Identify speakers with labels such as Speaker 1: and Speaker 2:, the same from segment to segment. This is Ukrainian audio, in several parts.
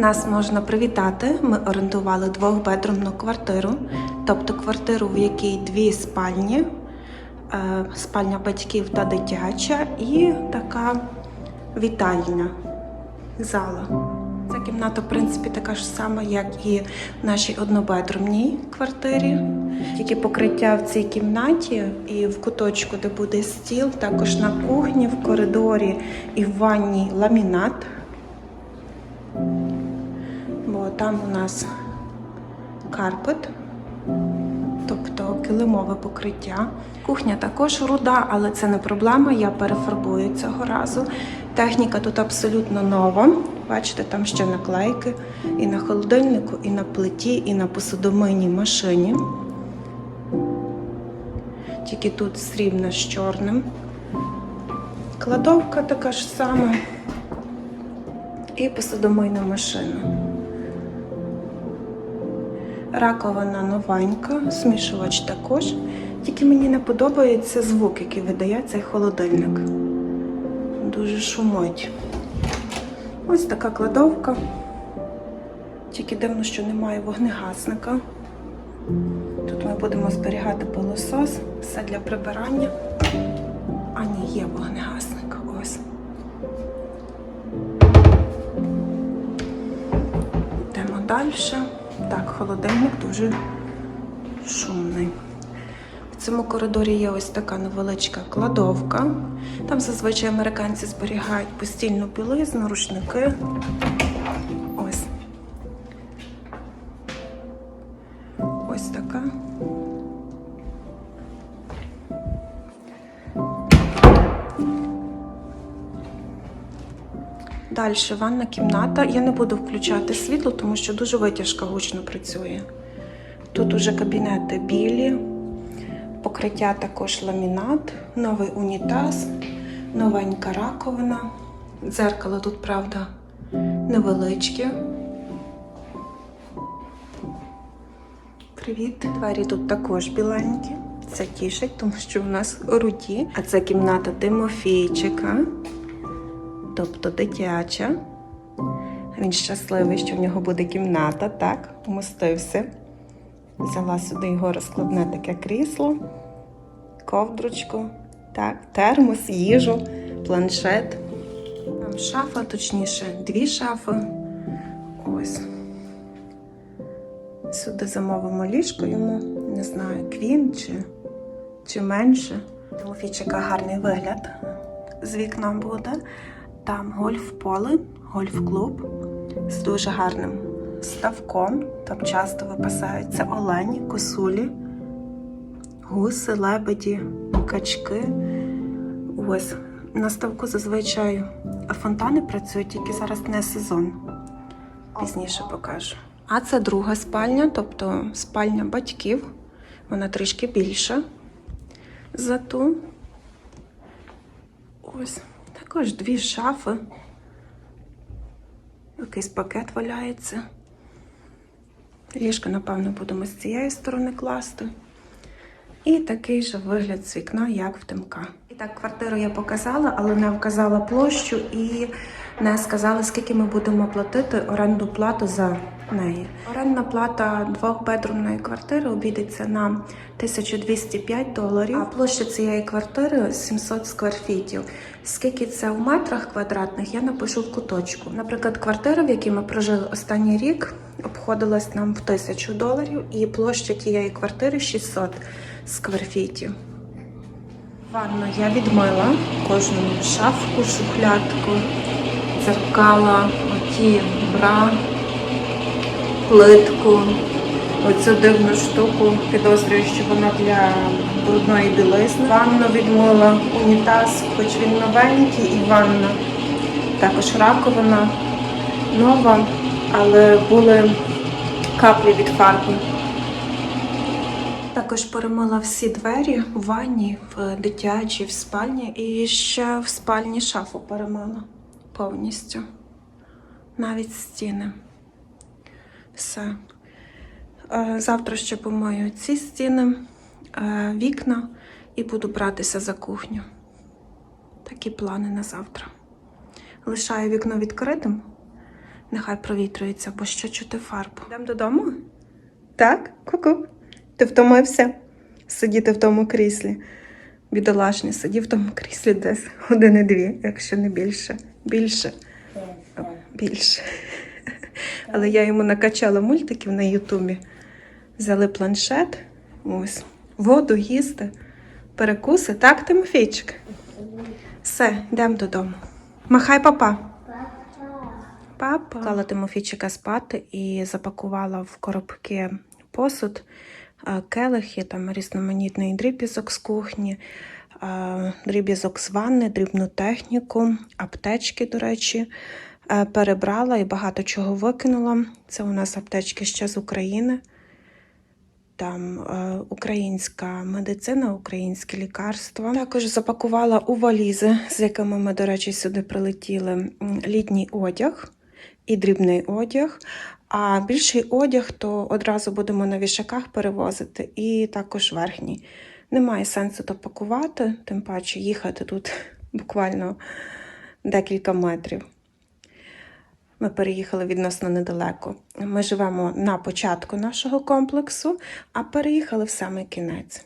Speaker 1: Нас можна привітати. Ми орендували двохбедрумну квартиру, тобто квартиру, в якій дві спальні, е, спальня батьків та дитяча, і така вітальня зала. Ця кімната, в принципі, така ж сама, як і в нашій однобедрумній квартирі. Тільки покриття в цій кімнаті і в куточку, де буде стіл, також на кухні, в коридорі і в ванній ламінат. Там у нас карпет, тобто килимове покриття. Кухня також руда, але це не проблема, я перефарбую цього разу. Техніка тут абсолютно нова. Бачите, там ще наклейки і на холодильнику, і на плиті, і на посудомийній машині. Тільки тут срібна з чорним. Кладовка така ж сама. І посудомийна машина. Раковина новенька, смішувач також. Тільки мені не подобається звук, який видає цей холодильник. Дуже шумить. Ось така кладовка. Тільки дивно, що немає вогнегасника. Тут ми будемо зберігати пилосос, все для прибирання. А ні, є вогнегасник. Ось. Йдемо далі. Так, холодильник дуже шумний. В цьому коридорі є ось така невеличка кладовка. Там зазвичай американці зберігають постільну білизну, рушники. Далі ванна кімната. Я не буду включати світло, тому що дуже витяжка гучно працює. Тут уже кабінети білі, покриття також ламінат, новий унітаз, новенька раковина. Дзеркало тут, правда, невеличке. Привіт. Двері тут також біленькі. Це тішить, тому що в нас руді. А це кімната Тимофійчика тобто дитяча. Він щасливий, що в нього буде кімната, так, вмостився. Взяла сюди його розкладне таке крісло, ковдручку, так, термос, їжу, планшет. Там шафа, точніше, дві шафи. Ось. Сюди замовимо ліжко йому, не знаю, квін чи, чи менше. Тимофійчика гарний вигляд з вікна буде. Там гольф-поле, гольф-клуб з дуже гарним ставком. Там часто випасаються олені, косулі, гуси, лебеді, качки. Ось на ставку зазвичай фонтани працюють, тільки зараз не сезон. Пізніше покажу. А це друга спальня, тобто спальня батьків. Вона трішки більша за ту. Ось. Також дві шафи. Якийсь пакет валяється. Ліжко, напевно, будемо з цієї сторони класти. І такий же вигляд з вікна, як в Тимка. І так, квартиру я показала, але не вказала площу і не сказала, скільки ми будемо платити оренду плату за неї. Орендна плата двохбедрумної квартири обійдеться на 1205 доларів, а площа цієї квартири 700 скверфітів. Скільки це в метрах квадратних, я напишу в куточку. Наприклад, квартира, в якій ми прожили останній рік, обходилась нам в 1000 доларів, і площа тієї квартири 600 скверфітів. Ванну я відмила кожну шафку, шухлядку, дзеркала, оті бра, плитку. Оцю дивну штуку підозрюю, що вона для брудної білизни. Ванну відмила, унітаз, хоч він новенький, і ванна. Також раковина нова, але були каплі від фарби. Також перемила всі двері в ванні, в дитячій, в спальні і ще в спальні шафу перемила повністю. Навіть стіни. Все. Е, Завтра ще помию ці стіни, е, вікна і буду братися за кухню. Такі плани на завтра. Лишаю вікно відкритим, Нехай провітрюється, бо ще чути фарбу. Йдемо додому? Так, ку-ку. Ти втомився сидіти в тому кріслі. Бідолашний сидів в тому кріслі десь години-дві, якщо не більше. Більше. Більше. Але я йому накачала мультиків на Ютубі. Взяли планшет, ось, воду їсти, перекуси. Так, Тимофійчик? Все, йдемо додому. Махай, папа. Папа. Клала Тимофійчика спати і запакувала в коробки посуд, е, келихи, там різноманітний дріб'язок з кухні, е, дріб'язок з ванни, дрібну техніку, аптечки, до речі. Е, Перебрала і багато чого викинула. Це у нас аптечки ще з України. Там е, українська медицина, українське лікарство. Також запакувала у валізи, з якими ми, до речі, сюди прилетіли літній одяг і дрібний одяг. А більший одяг то одразу будемо на вішаках перевозити, і також верхній. Немає сенсу то пакувати, тим паче їхати тут буквально декілька метрів. Ми переїхали відносно недалеко. Ми живемо на початку нашого комплексу, а переїхали в самий кінець.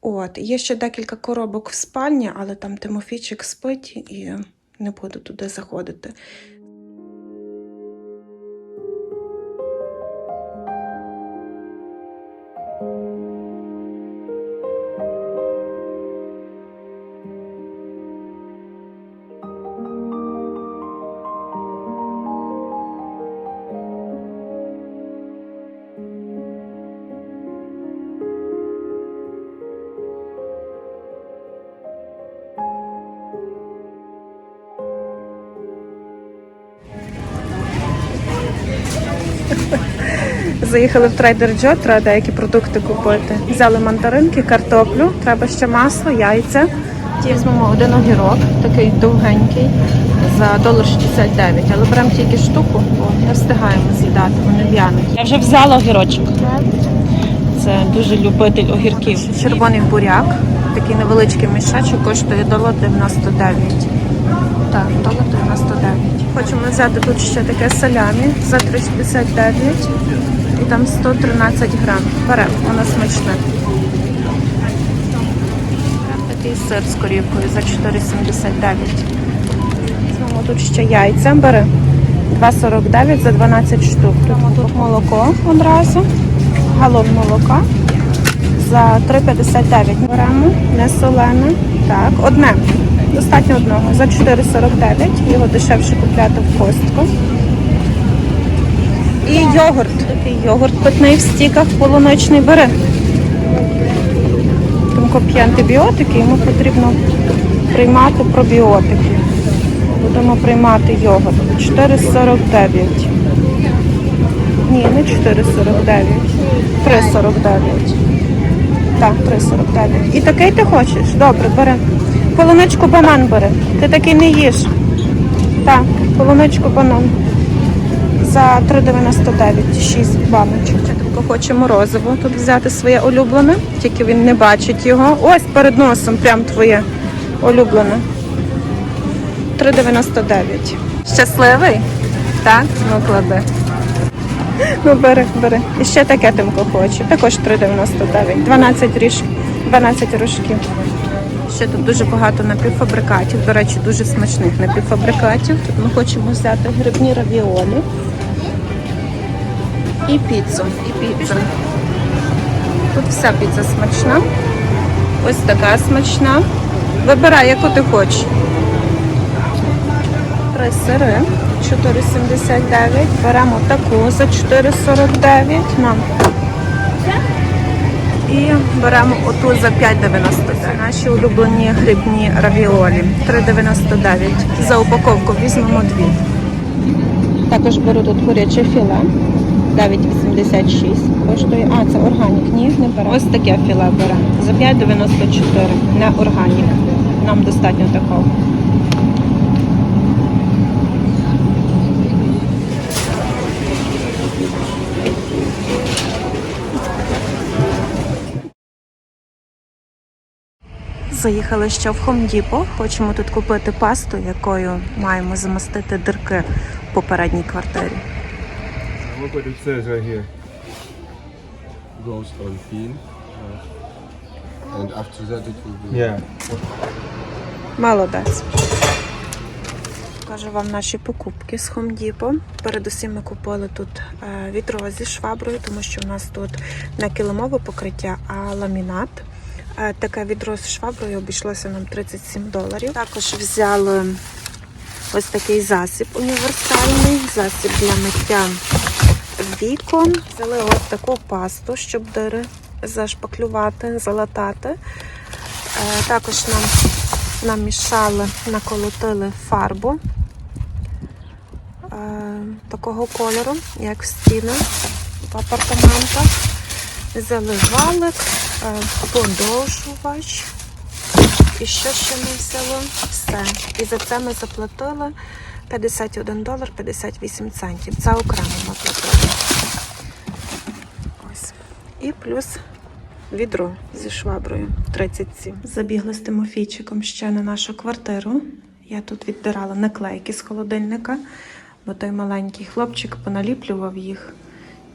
Speaker 1: От, є ще декілька коробок в спальні, але там Тимофійчик спить і не буду туди заходити. Заїхали в трейдер Джо, треба деякі продукти купити. Взяли мандаринки, картоплю, треба ще масло, яйця. Ті візьмемо один огірок, такий довгенький, за долар 69, але беремо тільки штуку, бо не встигаємо з'їдати, вони в'януть.
Speaker 2: Я вже взяла огірочок. Це дуже любитель огірків.
Speaker 1: Червоний буряк, такий невеличкий мішечок, коштує долар 99. Так, долар 99. Хочемо взяти тут ще таке салямі за 369 і там 113 грам. Беремо, воно смачне. Такий сир з корівкою за 4,79. Візьмемо тут ще яйця, бери. 2,49 за 12 штук. Тут, тут молоко одразу, галон молока за 3,59 беремо, не солене. Так, одне. Достатньо одного. За 4,49. Його дешевше купляти в костку. І йогурт. Такий йогурт питний в стіках, полуничний бери. Тому п'є антибіотики, йому потрібно приймати пробіотики. Будемо приймати йогурт. 4,49. Ні, не 4,49. 3,49. Так, 3,49. І такий ти хочеш? Добре, бери. Полуничку банан бери. Ти такий не їш. Так, полуничку банан. За 3,99, 6 баночок. Тільки хоче морозиво тут взяти своє улюблене, тільки він не бачить його. Ось перед носом, прям твоє улюблене. 3,99. Щасливий? Так? Ну клади. Ну, бери, бери. І ще таке тимко хоче. Також 3,99. 12 ріж, 12 рожків. Ще тут дуже багато напівфабрикатів. До речі, дуже смачних напівфабрикатів. Тут ми хочемо взяти грибні равіолі. І піцу. І піцу. Тут вся піца смачна. Ось така смачна. Вибирай, яку ти хочеш. Три сири. 4,79. Беремо таку за 4,49 нам. І беремо оту за 5,99. Наші улюблені грибні равіолі. 3,99. За упаковку візьмемо дві. Також беру тут куряче філе. 9,86 коштує. А, це органік. Ні, не беремо. Ось таке філе беремо. За 5,94. Не органік. Нам достатньо такого. Заїхали ще в Home Depot. Хочемо тут купити пасту, якою маємо замастити дирки в попередній квартирі.
Speaker 3: Look what it says right here. Goes on pin. And after that it will be. Yeah.
Speaker 1: Молодець. Кажу вам наші покупки з Home Depot. Передусім ми купили тут е, зі шваброю, тому що в нас тут не килимове покриття, а ламінат. Е, Таке відро з шваброю обійшлося нам 37 доларів. Також взяли ось такий засіб універсальний, засіб для миття вікон. Взяли ось таку пасту, щоб дири зашпаклювати, залатати. Е, Також нам намішали, наколотили фарбу е, такого кольору, як в стінах в апартаментах. Взяли валик, е, подовжувач. І що ще ми взяли? Все. І за це ми заплатили 51 долар 58 центів. Це окремо ми платили. І плюс відро зі шваброю 37. Забігли з Тимофійчиком ще на нашу квартиру. Я тут віддирала наклейки з холодильника, бо той маленький хлопчик поналіплював їх.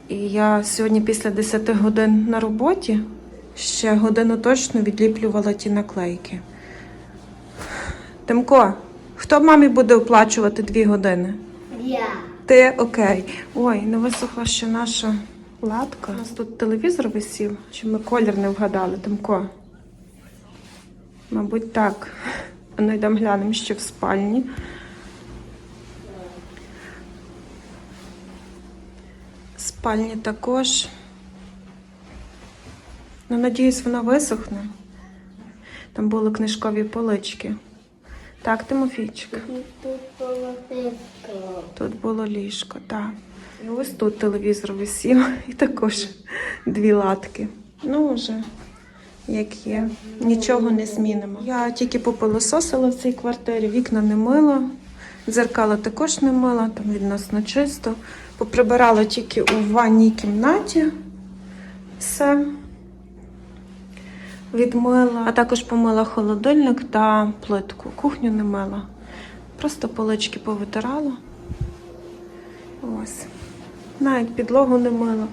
Speaker 1: І я сьогодні після 10 годин на роботі ще годину точно відліплювала ті наклейки. Тимко, хто мамі буде оплачувати дві години?
Speaker 4: Я.
Speaker 1: Ти окей. Ой, не висохла ще наша латка. У нас тут телевізор висів, чи ми колір не вгадали, Тимко? Мабуть, так. Ну йдемо глянемо ще в спальні. Спальні також. Ну, надіюсь, вона висохне. Там були книжкові полички. Так, Тимофійчик.
Speaker 4: Тут полотенко.
Speaker 1: Тут було ліжко, так. Ось тут телевізор висів, і також дві латки. Ну, вже як є. Нічого не змінимо. Я тільки попилососила в цій квартирі, вікна не мила, дзеркала також не мила, там відносно чисто. Поприбирала тільки у ванній кімнаті. Все. Відмила, а також помила холодильник та плитку. Кухню не мила. Просто полички повитирала. Ось. Навіть підлогу не мила.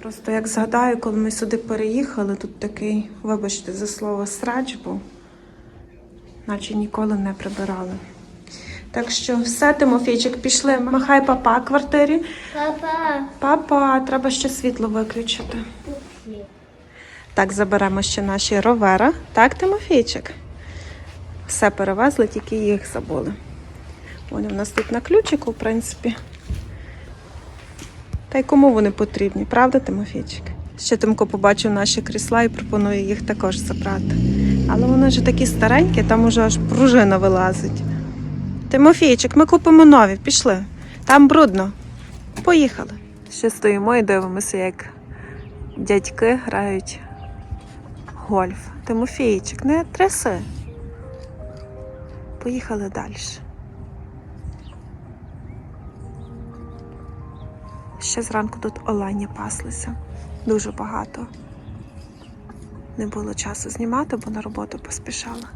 Speaker 1: Просто як згадаю, коли ми сюди переїхали, тут такий, вибачте за слово, срач був, наче ніколи не прибирали. Так що все, Тимофійчик, пішли. Махай папа квартирі.
Speaker 4: Папа.
Speaker 1: Папа, треба ще світло виключити. Так, заберемо ще наші ровера. Так, Тимофійчик? Все перевезли, тільки їх забули. Вони в нас тут на ключику, в принципі. Та й кому вони потрібні, правда, Тимофійчик? Ще Тимко побачив наші крісла і пропонує їх також забрати. Але вони ж такі старенькі, там уже аж пружина вилазить. Тимофійчик, ми купимо нові, пішли. Там брудно. Поїхали. Ще стоїмо і дивимося, як дядьки грають гольф. Тимофійчик, не тряси. Поїхали далі. Ще зранку тут олені паслися. Дуже багато. Не було часу знімати, бо на роботу поспішала.